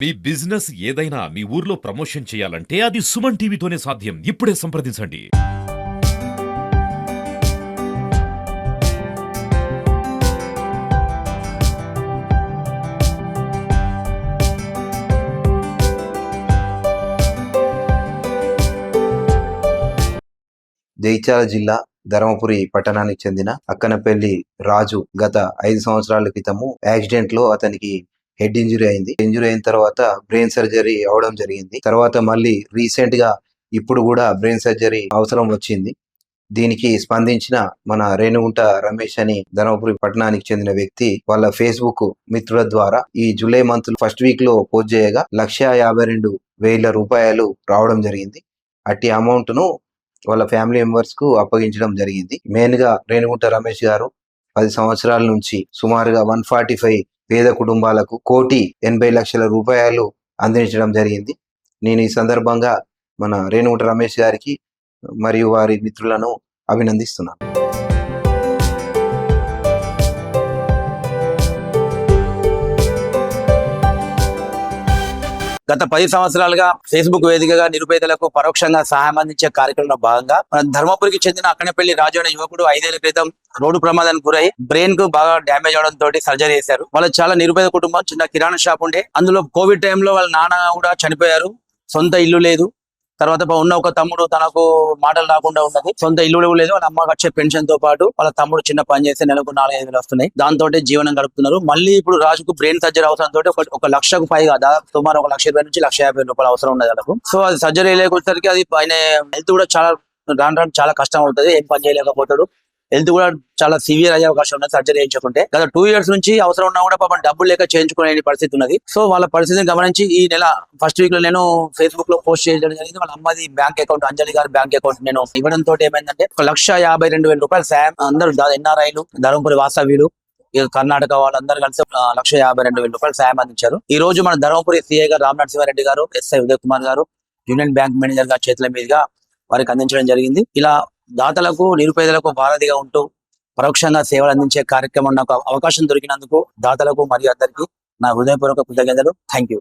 మీ business ఏదైనా మీ ఊర్లో promotion చేయాలంటే అది సుమన్ టీవీతోనే సాధ్యం. ఇప్పుడే సంప్రదించండి. జైత్యాల జిల్లా ధర్మపురి పట్టణానికి చెందిన అక్కనపల్లి రాజు గత ఐదు సంవత్సరాల క్రితము యాక్సిడెంట్లో అతనికి హెడ్ ఇంజురీ అయింది. ఇంజురీ అయిన తర్వాత బ్రెయిన్ సర్జరీ అవడం జరిగింది. తర్వాత మళ్ళీ రీసెంట్గా ఇప్పుడు కూడా బ్రెయిన్ సర్జరీ అవసరం వచ్చింది. దీనికి స్పందించిన మన రేణుగుంట రమేష్ అని ధర్మపురి పట్టణానికి చెందిన వ్యక్తి వాళ్ళ ఫేస్బుక్ మిత్రుల ద్వారా ఈ జూలై మంత్ ఫస్ట్ వీక్లో పోస్ట్ చేయగా లక్ష యాభై రెండు వేల రూపాయలు రావడం జరిగింది. అట్టి అమౌంట్ను వాళ్ళ ఫ్యామిలీ మెంబర్స్కు అప్పగించడం జరిగింది. మెయిన్గా రేణుగుంట రమేష్ గారు పది సంవత్సరాల నుంచి సుమారుగా వన్ ఫార్టీ ఫైవ్ పేద కుటుంబాలకు కోటి ఎనభై లక్షల రూపాయలు అందించడం జరిగింది. నేను ఈ సందర్భంగా మన రేణుగుంట రమేష్ గారికి మరియు వారి మిత్రులను అభినందిస్తున్నాను. గత పది సంవత్సరాలుగా ఫేస్బుక్ వేదికగా నిరుపేదలకు పరోక్షంగా సహాయం అందించే కార్యక్రమంలో భాగంగా మన ధర్మపురికి చెందిన అక్కనపల్లి రాజు అనే యువకుడు ఐదేళ్ళ క్రితం రోడ్డు ప్రమాదానికి గురై బ్రెయిన్కు బాగా డ్యామేజ్ అవడం తోటి సర్జరీ చేశారు. వాళ్ళ చాలా నిరుపేద కుటుంబం చిన్న కిరాణా షాప్ ఉండే. అందులో కోవిడ్ టైంలో వాళ్ళ నాన్న కూడా చనిపోయారు. సొంత ఇల్లు లేదు. తర్వాత ఉన్న ఒక తమ్ముడు తనకు మాటలు రాకుండా ఉన్నది. సొంత ఇల్లు కూడా లేదు. వాళ్ళ అమ్మకి వచ్చే పెన్షన్తో పాటు వాళ్ళ తమ్ముడు చిన్న పని చేస్తే నెలకు నాలుగైదు వేలు వస్తున్నాయి. దాంతో జీవనం గడుపుతున్నారు. మళ్ళీ ఇప్పుడు రాజుకు బ్రెయిన్ సర్జరీ అవసరం తోటి ఒక ఒక లక్షకు పైగా దాదాపు సుమారు ఒక లక్ష ఇరవై నుంచి లక్ష యాభై రూపాయలు అవసరం ఉన్నది వాళ్ళకు. సో అది సర్జరీ లేకొచ్చేసరికి అది ఆయన హెల్త్ కూడా చాలా రాను రాను చాలా కష్టం అవుతుంది. ఏం పని చేయలేకపోతాడు. హెల్త్ కూడా చాలా సివియర్ అయ్యే అవకాశం ఉన్నది సర్జరీ చేయించుకుంటే. గత టూ ఇయర్స్ నుంచి అవసరం ఉన్నా కూడా పాపం డబ్బులు లేక చేయించుకునే పరిస్థితి ఉన్నది. సో వాళ్ళ పరిస్థితిని గమనించి ఈ నెల ఫస్ట్ వీక్లో నేను ఫేస్బుక్లో పోస్ట్ చేయడం జరిగింది. వాళ్ళ అమ్మది బ్యాంక్ అకౌంట్ అంజలి గారి బ్యాంక్ అకౌంట్ నేను ఇవ్వడం తోటి ఏమైందంటే ఒక లక్ష యాభై రెండు వేల రూపాయలు సాయం అందరూ ఎన్ఆర్ఐలు ధర్మపురి వాసవ్యులు కర్ణాటక వాళ్ళందరూ కలిసి లక్ష యాభై రెండు వేల రూపాయలు సాయం అందించారు. ఈ రోజు మన ధర్మపురి సిఐ గారు రామ్ నరసింహారెడ్డి గారు ఎస్ఐ ఉదయ్ కుమార్ గారు యూనియన్ బ్యాంక్ మేనేజర్ గారి చేతుల మీదుగా వారికి అందించడం జరిగింది. ఇలా దాతలకు నిరుపేదలకు వారధిగా ఉంటూ పరోక్షంగా సేవలు అందించే కార్యక్రమం నాకు అవకాశం దొరికినందుకు దాతలకు మరియు అందరికీ నా హృదయపూర్వక కృతజ్ఞతలు. Thank you